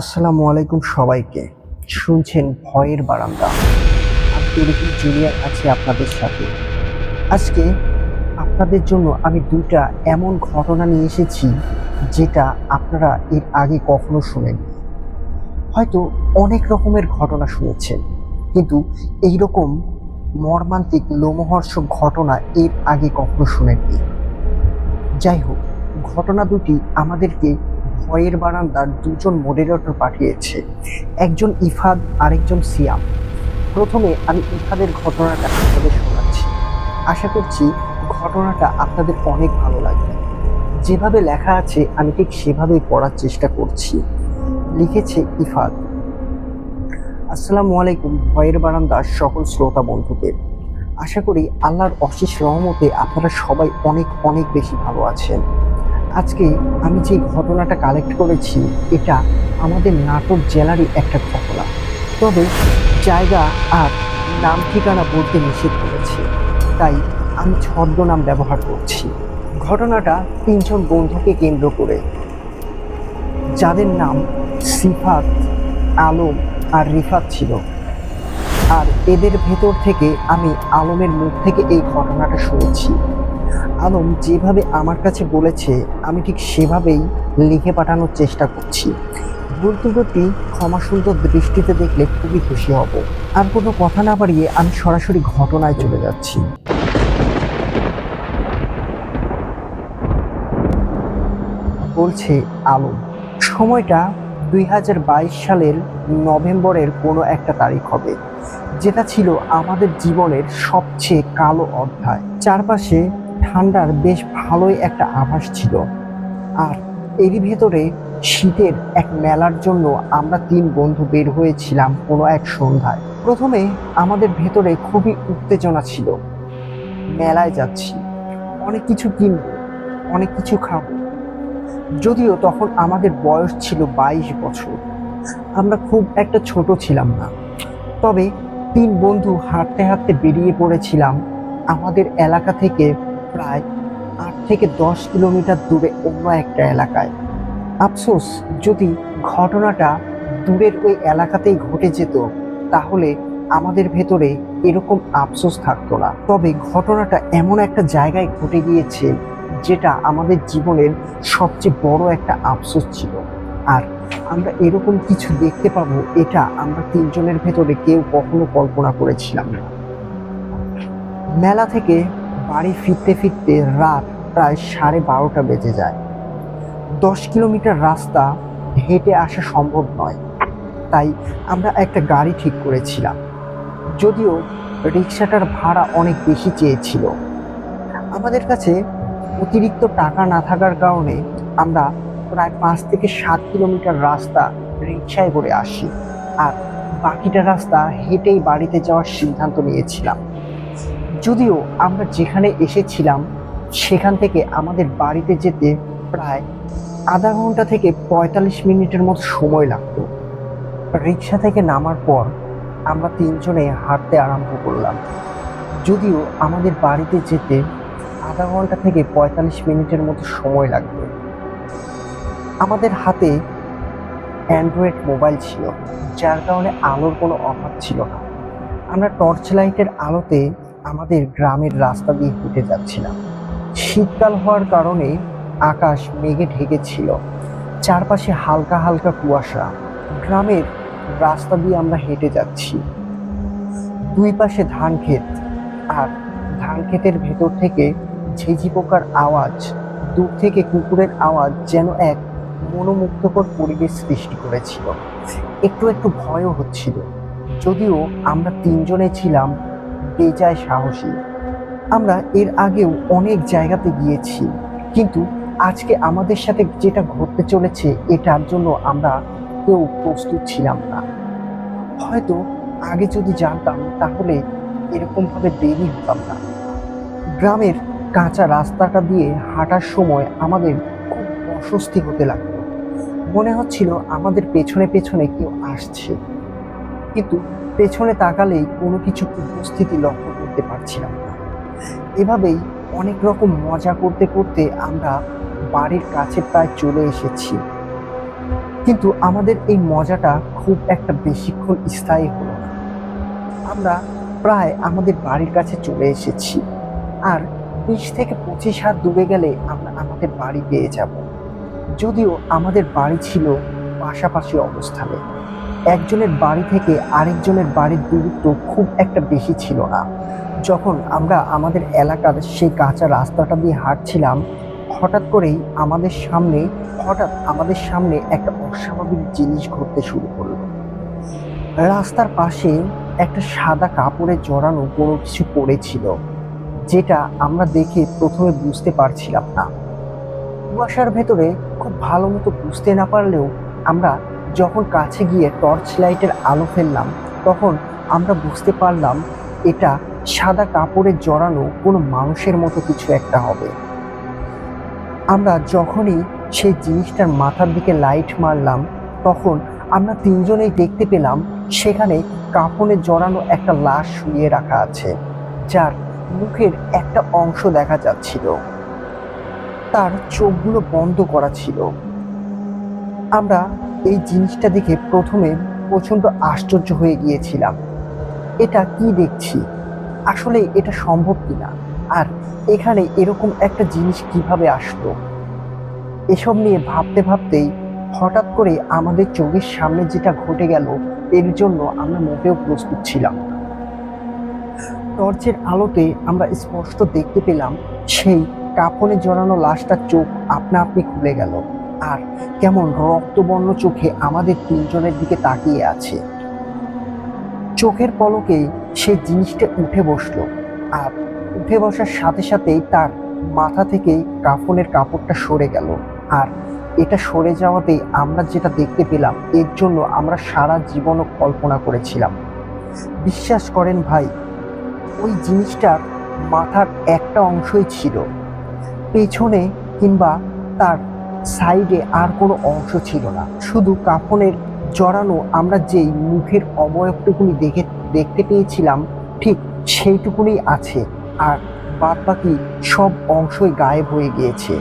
আসসালামু আলাইকুম সবাইকে। শুনছেন ভয়ের বারান্দা। রহিম জুনিয়র আছে আপনাদের সাথে। আজকে আপনাদের জন্য আমি দুইটা এমন ঘটনা নিয়ে এসেছি, যেটা আপনারা এর আগে কখনো শুনেননি। হয়তো অনেক রকমের ঘটনা শুনেছেন, কিন্তু এই রকম মর্মান্তিক লোমহর্ষক ঘটনা এর আগে কখনো শুনেননি। যাই হোক, ঘটনা দুটি আমাদেরকে ভয়ের বারান্দার দুজন মডারেটর পাঠিয়েছে। একজন ইফাদ, আরেকজন সিয়াম। প্রথমে আমি ইফাদের ঘটনাটা আপনাদের শোনাচ্ছি। আশা করছি ঘটনাটা আপনাদের অনেক ভালো লাগবে। যেভাবে লেখা আছে, আমি ঠিক সেভাবেই পড়ার চেষ্টা করছি। লিখেছে ইফাদ। আসসালামু আলাইকুম, ভয়ের বারান্দার সকল শ্রোতা বন্ধুদের। আশা করি আল্লাহর অশেষ রহমতে আপনারা সবাই অনেক অনেক বেশি ভালো আছেন। আজকে আমি যে ঘটনাটা কালেক্ট করেছি, এটা আমাদের নাটক জেলারই একটা ঘটনা। তবে জায়গা আর নাম ঠিকানা বলতে নিষেধ করেছে। তাই আমি ছদ্মনাম ব্যবহার করছি। ঘটনাটা তিনজন বন্ধুকে কেন্দ্র করে। যাদের নাম সিফাত, আলম আর রিফাত ছিল। আর এদের ভেতর থেকে আমি আলমের মুখ থেকে এই ঘটনাটা শুনেছি। আলম যেভাবে আমার কাছে বলেছে, আমি ঠিক সেভাবেই লিখে পাঠানোর চেষ্টা করছি। ভুল ত্রুটি ক্ষমা সুন্দর দৃষ্টিতে দেখলে খুবই খুশি হব। আর কোনো কথা না বাড়িয়ে আমি সরাসরি ঘটনায় চলে যাচ্ছি। বলছে আলম সময়টা দুই হাজার বাইশ সালের নভেম্বরের কোনো একটা তারিখ হবে। যেটা ছিল আমাদের জীবনের সবচেয়ে কালো অধ্যায়। চারপাশে ঠান্ডার বেশ ভালোই একটা আভাস ছিল। আর এরই ভেতরে শীতের এক মেলার জন্য আমরা তিন বন্ধু বের হয়েছিলাম কোনো এক সন্ধ্যায়। প্রথমে আমাদের ভেতরে খুবই উত্তেজনা ছিল। মেলায় যাচ্ছি। অনেক কিছু কিনবো, অনেক কিছু খাব। যদিও তখন আমাদের বয়স ছিল বাইশ বছর। আমরা খুব একটা ছোট ছিলাম না। তবে তিন বন্ধু হাঁটতে হাঁটতে বেরিয়ে পড়েছিলাম আমাদের এলাকা থেকে প্রায় আট থেকে দশ কিলোমিটার দূরে অন্য একটা এলাকায়। আফসোস, যদি ঘটনাটা দূরের ওই এলাকাতেই ঘটে যেত, তাহলে আমাদের ভেতরে এরকম আফসোস থাকতো না। তবে ঘটনাটা এমন একটা জায়গায় ঘটে গিয়েছে, যেটা আমাদের জীবনের সবচেয়ে বড় একটা আফসোস ছিল। আর আমরা এরকম কিছু দেখতে পাবো, এটা আমরা তিনজনের ভেতরে কেউ কখনো কল্পনা করেছিলাম না। মেলা থেকে বাড়ি ফিরতে ফিরতে রাত প্রায় সাড়ে বারোটা বেজে যায়। দশ কিলোমিটার রাস্তা হেঁটে আসা সম্ভব নয়। তাই আমরা একটা গাড়ি ঠিক করেছিলাম। যদিও রিক্সাটার ভাড়া অনেক বেশি চেয়েছিল। আমাদের কাছে অতিরিক্ত টাকা না থাকার কারণে আমরা প্রায় পাঁচ থেকে সাত কিলোমিটার রাস্তা রিক্সায় করে আসি আর বাকিটা রাস্তা হেঁটেই বাড়িতে যাওয়ার সিদ্ধান্ত নিয়েছিলাম। যদিও আমরা যেখানে এসেছিলাম, সেখান থেকে আমাদের বাড়িতে যেতে প্রায় আধা ঘণ্টা থেকে পঁয়তাল্লিশ মিনিটের মতো সময় লাগতো। রিক্সা থেকে নামার পর আমরা তিনজনে হাঁটতে আরম্ভ করলাম। যদিও আমাদের বাড়িতে যেতে আধা ঘণ্টা থেকে পঁয়তাল্লিশ মিনিটের মতো সময় লাগবে আমাদের হাতে অ্যান্ড্রয়েড মোবাইল ছিল, যার কারণে আলোর কোনো অভাব ছিল না। আমরা টর্চ লাইটের আলোতে আমাদের গ্রামের রাস্তা দিয়ে হেঁটে যাচ্ছিলাম। শীতকাল হওয়ার কারণে আকাশ মেঘে ঢেকেছিল। চারপাশে হালকা হালকা কুয়াশা। গ্রামের রাস্তা দিয়ে আমরা হেঁটে যাচ্ছি। দুই পাশে ধান ক্ষেত আর ধান ক্ষেতের ভেতর থেকে ঝিঝি পোকার আওয়াজ, দূর থেকে কুকুরের আওয়াজ যেন এক মনোমুগ্ধকর পরিবেশ সৃষ্টি করেছিল। একটু একটু ভয়ও হচ্ছিল। যদিও আমরা তিনজনে ছিলাম বেজায় সাহসী? আমরা এর আগেও অনেক জায়গাতে গিয়েছি, কিন্তু আজকে আমাদের সাথে যেটা ঘটতে চলেছে এটার জন্য আমরা কেউ প্রস্তুত ছিলাম না। হয়তো আগে যদি জানতাম, তাহলে এরকমভাবে দেরি হতাম না। গ্রামের কাঁচা রাস্তাটা দিয়ে হাঁটার সময় আমাদের খুব অস্বস্তি হতে লাগতো মনে হচ্ছিল আমাদের পেছনে পেছনে কেউ আসছে। কিন্তু পেছনে তাকালেই কোনো কিছু উপস্থিতি লক্ষ্য করতে পারছিলাম না এভাবেই অনেক রকম মজা করতে করতে আমরা বাড়ির কাছে প্রায় চলে এসেছি। কিন্তু আমাদের এই মজাটা খুব একটা বেশিক্ষণ স্থায়ী হলো না। আমরা প্রায় আমাদের বাড়ির কাছে চলে এসেছি। আর বিশ থেকে পঁচিশ হাত দূরে গেলে আমরা আমাদের বাড়ি পেয়ে যাব। যদিও আমাদের বাড়ি ছিল পাশাপাশি অবস্থানে। একজনের বাড়ি থেকে আরেকজনের বাড়ির দূরত্ব খুব একটা বেশি ছিল না। যখন আমরা আমাদের এলাকার সেই কাঁচা রাস্তাটা দিয়ে হাঁটছিলাম, হঠাৎ করেই আমাদের সামনে, হঠাৎ আমাদের সামনে একটা অস্বাভাবিক জিনিস ঘটতে শুরু করল। রাস্তার পাশে একটা সাদা কাপড়ে জড়ানো কোনো কিছু পড়েছিল, যেটা আমরা দেখে প্রথমে বুঝতে পারছিলাম না। কুয়াশার ভেতরে খুব ভালো মতো বুঝতে না পারলেও আমরা যখন কাছে গিয়ে টর্চ লাইটের আলো ফেললাম, তখন আমরা বুঝতে পারলাম এটা সাদা কাপড়ে জড়ানো কোনো মানুষের মতো কিছু একটা হবে। আমরা যখনই সেই জিনিসটার মাথার দিকে লাইট মারলাম, তখন আমরা তিনজনেই দেখতে পেলাম সেখানে কাপড়ে জড়ানো একটা লাশ শুয়ে রাখা আছে, যার মুখের একটা অংশ দেখা যাচ্ছিল। তার চোখগুলো বন্ধ করা ছিল। আমরা এই জিনিসটা দেখে প্রথমে প্রচণ্ড আশ্চর্য হয়ে গিয়েছিলাম। এটা কি দেখছি? আসলে এটা সম্ভব কিনা? আর এখানে এরকম একটা জিনিস কীভাবে আসলো? এসব নিয়ে ভাবতে ভাবতেই হঠাৎ করে আমাদের চোখের সামনে যেটা ঘটে গেল, এর জন্য আমরা মোটেও প্রস্তুত ছিলাম। টর্চের আলোতে আমরা স্পষ্ট দেখতে পেলাম, সেই কাপড়ে জড়ানো লাশটার চোখ আপনা আপনি খুলে গেল। আর কেমন রক্তবর্ণ চোখে আমাদের তিনজনের দিকে তাকিয়ে আছে। চোখের পলকে সে জিনিসটা উঠে বসল আর উঠে বসার সাথে সাথেই তার মাথা থেকে কাফনের কাপড়টা সরে গেল। আর এটা সরে যাওয়াতেই আমরা যেটা দেখতে পেলাম, এর জন্য আমরা সারা জীবনও কল্পনা করেছিলাম। বিশ্বাস করেন ভাই, ওই জিনিসটার মাথার একটা অংশই ছিল। পেছনে কিংবা তার সাইডে আর কোনো অংশ ছিল না। শুধু কাফনের জড়ানো আমরা যেই মুখের অবয়বটুকুনি দেখে, দেখতে পেয়েছিলাম, ঠিক সেইটুকুনি আছে। আর বাদ বাকি সব অংশই গায়েব হয়ে গিয়েছে।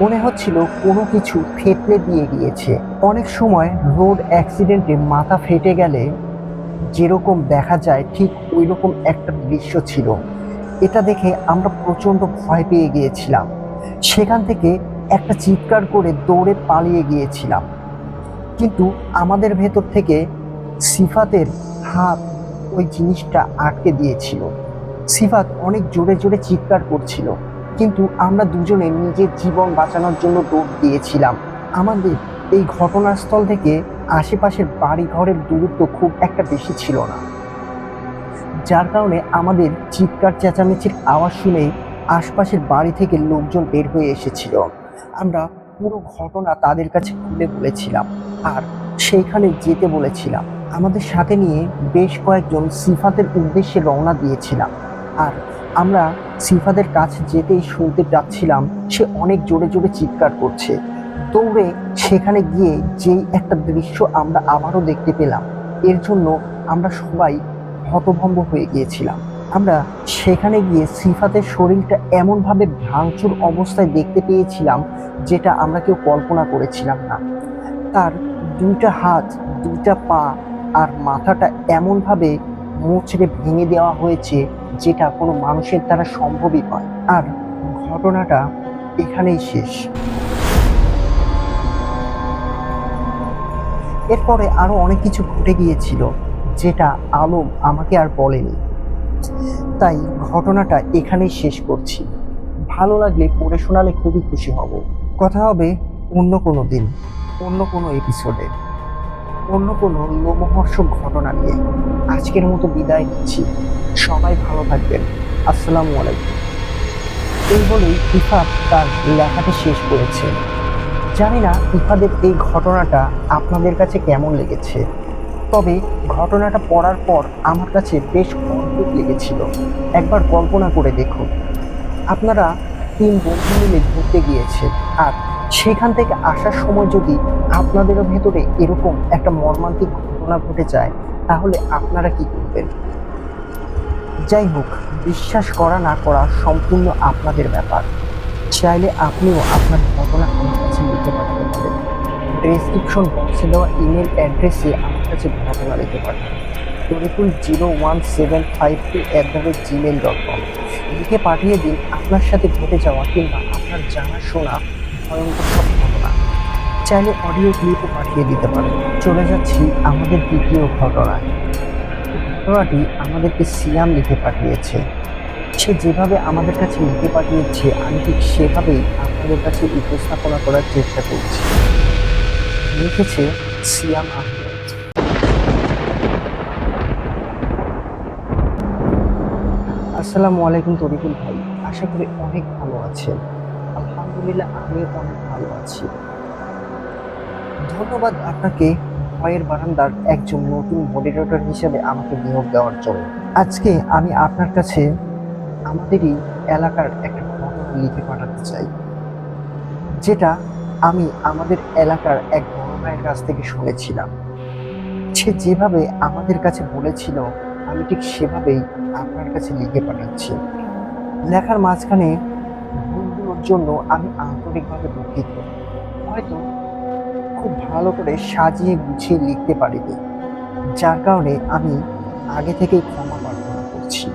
মনে হচ্ছিল কোনো কিছু ফেটলে দিয়ে গিয়েছে। অনেক সময় রোড অ্যাক্সিডেন্টে মাথা ফেটে গেলে যেরকম দেখা যায়, ঠিক ওই রকম একটা দৃশ্য ছিল। এটা দেখে আমরা প্রচণ্ড ভয় পেয়ে গিয়েছিলাম। সেখান থেকে একটা চিৎকার করে দৌড়ে পালিয়ে গিয়েছিলাম। কিন্তু আমাদের ভেতর থেকে সিফাতের হাত ওই জিনিসটা আটকে দিয়েছিল। সিফাত অনেক জোরে জোরে চিৎকার করছিল, কিন্তু আমরা দুজনে নিজের জীবন বাঁচানোর জন্য দৌড় দিয়েছিলাম। আমাদের এই ঘটনাস্থল থেকে আশেপাশের বাড়ি ঘরের দূরত্ব খুব একটা বেশি ছিল না। যার কারণে আমাদের চিৎকার চেঁচামেচির আওয়াজ শুনে আশপাশের বাড়ি থেকে লোকজন বের হয়ে এসেছিল। আমরা পুরো ঘটনা তাদের কাছে খুলে বলেছিলাম আর সেইখানে যেতে বলেছিলাম। আমাদের সাথে নিয়ে বেশ কয়েকজন সিফাতের উদ্দেশ্যে রওনা দিয়েছিলাম। আর আমরা সিফাদের কাছে যেতেই শুনতে যাচ্ছিলাম সে অনেক জোরে জোরে চিৎকার করছে। দৌড়ে সেখানে গিয়ে যেই একটা দৃশ্য আমরা আবারও দেখতে পেলাম, এর জন্য আমরা সবাই হতভম্ব হয়ে গিয়েছিলাম। আমরা সেখানে গিয়ে সিফাতের শরীরটা এমনভাবে ভাঙচুর অবস্থায় দেখতে পেয়েছিলাম যেটা আমরা কেউ কল্পনা করেছিলাম না। তার দুইটা হাত, দুইটা পা আর মাথাটা এমনভাবে মোচড়ে ভেঙে দেওয়া হয়েছে যেটা কোনো মানুষের দ্বারা সম্ভবই নয়। আর ঘটনাটা এখানেই শেষ। এরপরে আরও অনেক কিছু ঘটে গিয়েছিল যেটা আলম আমাকে আর বলেনি। তাই ঘটনাটা এখানেই শেষ করছি। ভালো লাগলে পড়ে শোনালে খুবই খুশি হব। কথা হবে অন্য কোনো দিন, অন্য কোনো এপিসোডে অন্য কোনো লোমহর্ষক ঘটনা নিয়ে। আজকের মতো বিদায় নিচ্ছি। সবাই ভালো থাকবেন। আসসালামু আলাইকুম। এই বলেই ইফাদ তার লেখাটি শেষ করেছে। জানি না ইফাদের এই ঘটনাটা আপনাদের কাছে কেমন লেগেছে। তবে ঘটনাটা পড়ার পর আমার কাছে বেশ অদ্ভুত লেগেছিল। একবার কল্পনা করে দেখুন। আপনারা তিন বন্ধু মিলে ঘুরতে গিয়েছেন আর সেখান থেকে আসার সময় যদি আপনাদেরও ভেতরে এরকম একটা মর্মান্তিক ঘটনা ঘটে যায়, তাহলে আপনারা কি করবেন? যাই হোক, বিশ্বাস করা না করা সম্পূর্ণ আপনাদের ব্যাপার। চাইলে আপনিও আপনার ঘটনা আমার কাছে লিখে পাঠাতে পারেন। ডেসক্রিপশন বক্সে দেওয়া ইমেল অ্যাড্রেসে কাছে ঘটনা লিখে পাঠান Tarikul zero one seven five two at the rate Gmail dot com. লিখে পাঠিয়ে দিন আপনার সাথে ঘটে যাওয়া কিংবা আপনার জানা শোনা ভয়ঙ্কর সব ঘটনা। চাইলে অডিও ক্লিপও পাঠিয়ে দিতে পারেন। চলে যাচ্ছি আমাদের দ্বিতীয় ঘটনায়। ঘটনাটি আমাদেরকে সিয়াম লিখে পাঠিয়েছে। সে যেভাবে আমাদের কাছে লিখে পাঠিয়েছে, আমি ঠিক সেভাবেই আপনাদের কাছে উপস্থাপনা করার চেষ্টা করছি। লিখেছে, সিয়াম আহমেদ আসসালামু আলাইকুম তরিকুল ভাই। আশা করি অনেক ভালো আছেন। আলহামদুলিল্লাহ আমিও তো অনেক ভালো আছি। ধন্যবাদ আপনাকে ভয়ের বারান্দার একজন নতুন মডারেটর হিসেবে আমাকে নিয়োগ দেওয়ার জন্য। আজকে আমি আপনার কাছে আমাদেরই এলাকার একটা ঘটনা লিখে পাঠাতে চাই। যেটা আমি আমাদের এলাকার এক বড় ভাইয়ের কাছ থেকে শুনেছিলাম। সে যেভাবে আমাদের কাছে বলেছিল আমি ঠিক সেভাবেই আপনার কাছে লিখে পাঠাচ্ছি। লেখার মাঝখানে ভুলগুলোর জন্য আমি আন্তরিকভাবে দুঃখিত। হয়তো খুব ভালো করে সাজিয়ে গুছিয়ে লিখতে পারিনি, যার কারণে আমি আগে থেকেই ক্ষমা প্রার্থনা করছি।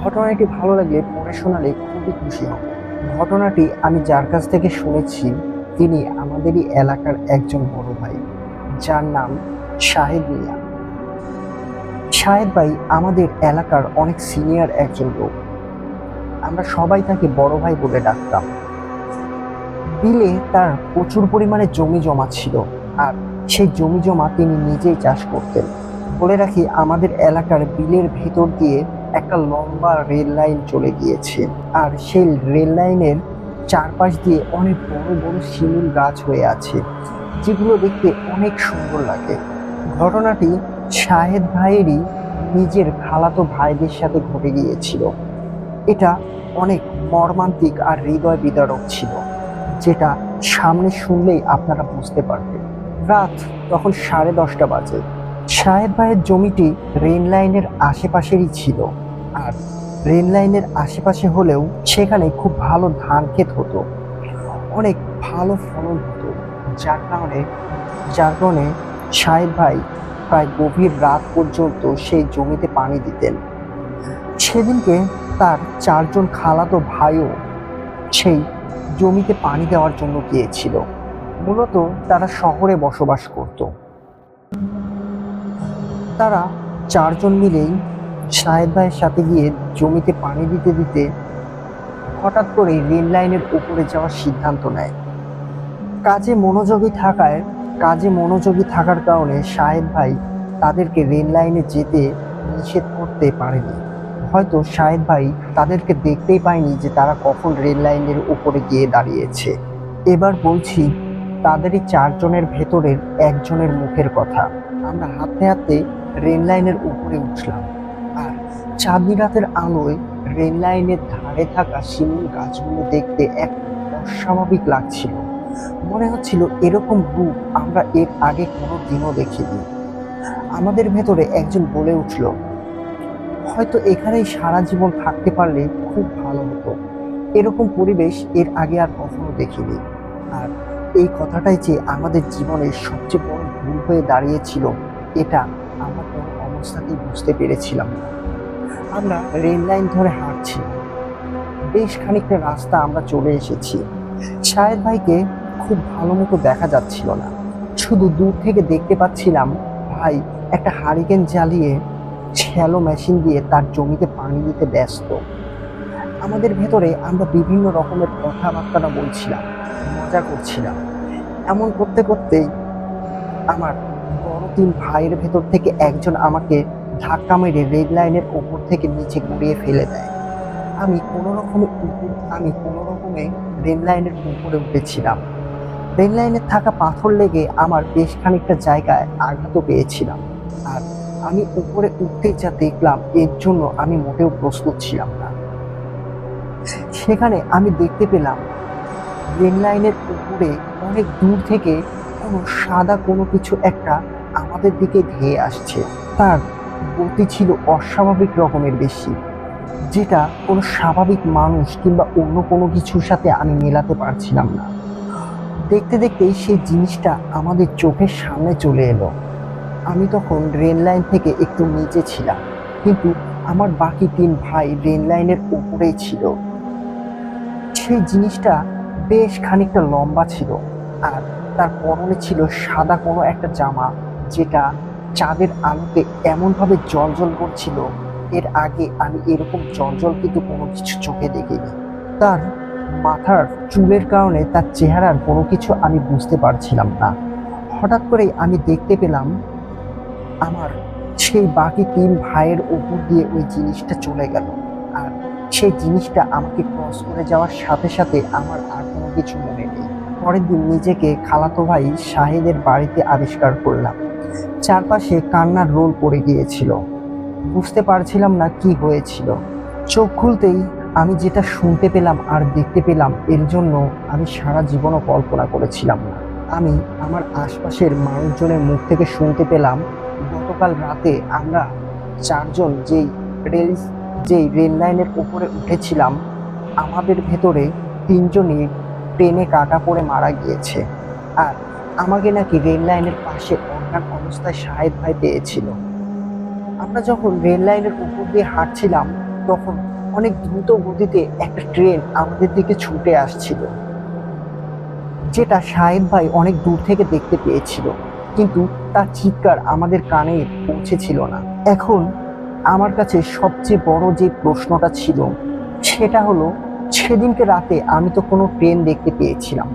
ঘটনাটি ভালো লাগলে পড়ে শোনালে খুবই খুশি হব। ঘটনাটি আমি যার কাছ থেকে শুনেছি, তিনি আমাদেরই এলাকার একজন বড় ভাই, যার নাম শাহেদ মিয়া। শাহেদ ভাই আমাদের এলাকার অনেক সিনিয়র একজন লোক। আমরা সবাই তাকে বড় ভাই বলে ডাকতাম। বিলে তার প্রচুর পরিমাণে জমি জমা ছিল আর সেই জমি জমা তিনি নিজেই চাষ করতেন। বলে রাখি, আমাদের এলাকার বিলের ভেতর দিয়ে একটা লম্বা রেল লাইন চলে গিয়েছে আর সেই রেল লাইনের চারপাশ দিয়ে অনেক বড় বড় শিমুল গাছ হয়ে আছে, যেগুলো দেখতে অনেক সুন্দর লাগে। ঘটনাটি শাহেদ ভাইয়েরই নিজের খালাতো ভাইদের সাথে ঘটে গিয়েছিল। এটা অনেক মর্মান্তিক আর হৃদয় বিদারক ছিল, যেটা সামনে শুনলেই আপনারা বুঝতে পারবেন। রাত তখন সাড়ে দশটা বাজে। শাহেদ ভাইয়ের জমিটি রেল লাইনের আশেপাশেরই ছিল, আর রেল লাইনের আশেপাশে হলেও সেখানে খুব ভালো ধান ক্ষেত হতো। অনেক ভালো ফলন হতো, যার কারণে যার কারণে শাহেদ ভাই প্রায় গভীর রাত পর্যন্ত সেই জমিতে পানি দিতেন। সেদিনকে তার চারজন খালাতো ভাইও সেই জমিতে পানি দেওয়ার জন্য গিয়েছিল। মূলত তারা শহরে বসবাস করত। তারা চারজন মিলেই শাহেদ ভাইয়ের সাথে গিয়ে জমিতে পানি দিতে দিতে হঠাৎ করে রেল লাইনের উপরে যাওয়ার সিদ্ধান্ত নেয়। কাজে মনোযোগী থাকায় কাজে মনোযোগী থাকার কারণে সাহেব ভাই তাদেরকে রেল লাইনে যেতে নিষেধ করতে পারেনি। হয়তো সাহেব ভাই তাদেরকে দেখতেই পায়নি যে তারা কখন রেল লাইনের উপরে গিয়ে দাঁড়িয়েছে। এবার বলছি, তাদেরই চারজনের ভেতরের একজনের মুখের কথা। আমরা হাতে হাতে রেল লাইনের উপরে উঠলাম আর চাঁদনি রাতের আলোয় রেল লাইনের ধারে থাকা শিমুল গাছগুলো দেখতে এক অস্বাভাবিক লাগছিল। মনে হচ্ছিল এরকম রূপ আমরা এর আগে কোনো দিনও দেখিনি। আমাদের ভেতরে একজন বলে উঠল, হয়তো এখানেই সারা জীবন থাকতে পারলে খুব ভালো হতো। এরকম পরিবেশ এর আগে আর কখনো দেখিনি। আর এই কথাটাই যে আমাদের জীবনের সবচেয়ে বড় ভুল হয়ে দাঁড়িয়েছিল, এটা আমরা কোনো অবস্থাতেই বুঝতে পেরেছিলাম না। আমরা রেল লাইন ধরে হাঁটছি। বেশ খানিকটা রাস্তা আমরা চলে এসেছি। শাহেদ ভাইকে খুব ভালো মতো দেখা যাচ্ছিল না। শুধু দূর থেকে দেখতে পাচ্ছিলাম ভাই একটা হারিকেন জ্বালিয়ে শ্যালো মেশিন দিয়ে তার জমিতে পানি দিতে ব্যস্ত। আমাদের ভেতরে আমরা বিভিন্ন রকমের কথাবার্তাটা বলছিলাম, মজা করছিলাম। এমন করতে করতেই আমার বড় তিন ভাইয়ের ভেতর থেকে একজন আমাকে ধাক্কা মেরে রেড লাইনের ওপর থেকে নিচে গড়িয়ে ফেলে দেয়। আমি কোনো রকমে, আমি কোনো রকমে রেল লাইনের উপরে উঠেছিলাম। রেল লাইনে থাকা পাথর লেগে আমার বেশ খানিকটা জায়গায় আঘাতও পেয়েছিলাম। আর আমি উপরে উঠতে যা দেখলাম, এর জন্য আমি মোটেও প্রস্তুত ছিলাম না। সেখানে আমি দেখতে পেলাম রেল লাইনের উপরে অনেক দূর থেকে কোনো সাদা কোনো কিছু একটা আমাদের দিকে ধেয়ে আসছে। তার গতি ছিল অস্বাভাবিক রকমের বেশি, যেটা কোনো স্বাভাবিক মানুষ কিংবা অন্য কোনো কিছুর সাথে আমি মেলাতে পারছিলাম না। দেখতে দেখতেই সেই জিনিসটা আমাদের চোখের সামনে চলে এলো। আমি তখন রেল লাইন থেকে একটু নিচে ছিলাম, কিন্তু আমার বাকি তিন ভাই রেল লাইনের উপরেই ছিল। সেই জিনিসটা বেশ খানিকটা লম্বা ছিল আর তার পরনে ছিল সাদা কোনো একটা জামা, যেটা চাঁদের আলোতে এমনভাবে জলজল করছিল, এর আগে আমি এরকম জলজল কিন্তু কোনো কিছু চোখে দেখিনি। তার মাথার চুলের কারণে তার চেহারার কোনো কিছু আমি বুঝতে পারছিলাম না। হঠাৎ করেই আমি দেখতে পেলাম, আমার সেই বাকি তিন ভাইয়ের উপর দিয়ে ওই জিনিসটা চলে গেল। আর সেই জিনিসটা আমাকে ক্রস করে যাওয়ার সাথে সাথে আমার আর কোনো কিছু মনে নেই। পরের দিন নিজেকে খালাতো ভাই শাহিদের বাড়িতে আবিষ্কার করলাম। চারপাশে কান্নার রোল পড়ে গিয়েছিল। বুঝতে পারছিলাম না কি হয়েছিল। চোখ খুলতেই আমি যেটা শুনতে পেলাম আর দেখতে পেলাম, এর জন্য আমি সারা জীবনও কল্পনা করেছিলাম না। আমি আমার আশপাশের মানুষজনের মুখ থেকে শুনতে পেলাম, গতকাল রাতে আমরা চারজন যেই রেল যেই রেল লাইনের উপরে উঠেছিলাম, আমাদের ভেতরে তিনজনই ট্রেনে কাটা পড়ে মারা গিয়েছে। আর আমাকে নাকি রেল লাইনের পাশে অজ্ঞান অবস্থায় শাহেদ ভাই পেয়েছিল। আমরা যখন রেল লাইনের উপর দিয়ে হাঁটছিলাম, তখন অনেক দ্রুত গতিতে একটা ট্রেন আমাদের দিকে ছুটে আসছিল, যেটা সাহেব ভাই অনেক দূর থেকে দেখতে পেয়েছিল, কিন্তু তার চিৎকার আমাদের কানে পৌঁছেছিল না। এখন আমার কাছে সবচেয়ে বড় যে প্রশ্নটা ছিল, সেটা হলো, সেদিনকে রাতে আমি তো কোনো ট্রেন দেখতে পেয়েছিলাম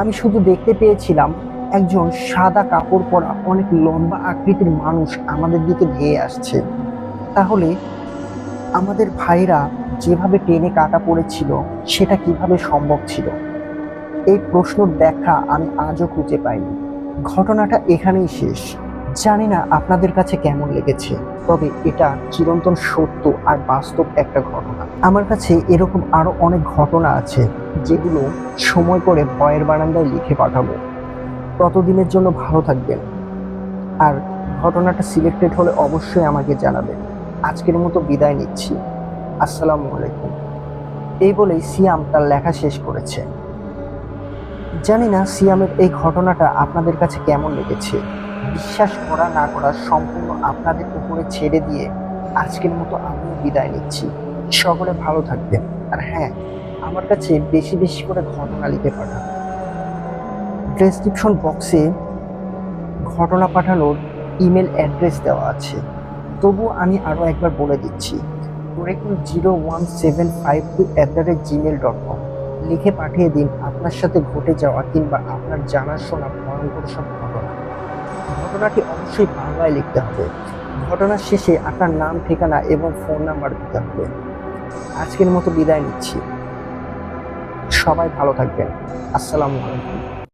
আমি শুধু দেখতে পেয়েছিলাম একজন সাদা কাপড় পরা অনেক লম্বা আকৃতির মানুষ আমাদের দিকে ধেয়ে আসছে। তাহলে আমাদের ভাইরা যেভাবে ট্রেনে কাটা পড়েছিল, সেটা কীভাবে সম্ভব ছিল? এই প্রশ্নর ব্যাখ্যা আমি আজও খুঁজে পাইনি। ঘটনাটা এখানেই শেষ। জানি না আপনাদের কাছে কেমন লেগেছে, তবে এটা চিরন্তন সত্য আর বাস্তব একটা ঘটনা। আমার কাছে এরকম আরও অনেক ঘটনা আছে, যেগুলো সময় করে ভয়ের বারান্দায় লিখে পাঠাবো। ততদিনের জন্য ভালো থাকবেন। আর ঘটনাটা সিলেক্টেড হলে অবশ্যই আমাকে জানাবেন। আজকের মতো বিদায় নিচ্ছি। আসসালামু আলাইকুম। এই বলেই সিয়াম তার লেখা শেষ করেছে। জানি না সিয়ামের এই ঘটনাটা আপনাদের কাছে কেমন লেগেছে। বিশ্বাস করা না করা সম্পূর্ণ আপনাদের উপরে ছেড়ে দিয়ে আজকের মতো আমিও বিদায় নিচ্ছি। সকলে ভালো থাকবেন। আর হ্যাঁ আমার কাছে বেশি বেশি করে ঘটনা লিখে পাঠান। ডেসক্রিপশন বক্সে ঘটনা পাঠানোর ইমেল অ্যাড্রেস দেওয়া আছে। তবু আমি আরও একবার বলে দিচ্ছি Tarikul zero one seven five two at the rate Gmail dot com. লিখে পাঠিয়ে দিন আপনার সাথে ঘটে যাওয়া কিংবা আপনার জানাশোনা ভয়ঙ্কর সব ঘটনা। ঘটনাটি অবশ্যই বাংলায় লিখতে হবে। ঘটনার শেষে আপনার নাম, ঠিকানা এবং ফোন নাম্বার দিতে হবে। আজকের মতো বিদায় নিচ্ছি। সবাই ভালো থাকবেন। আসসালামু আলাইকুম।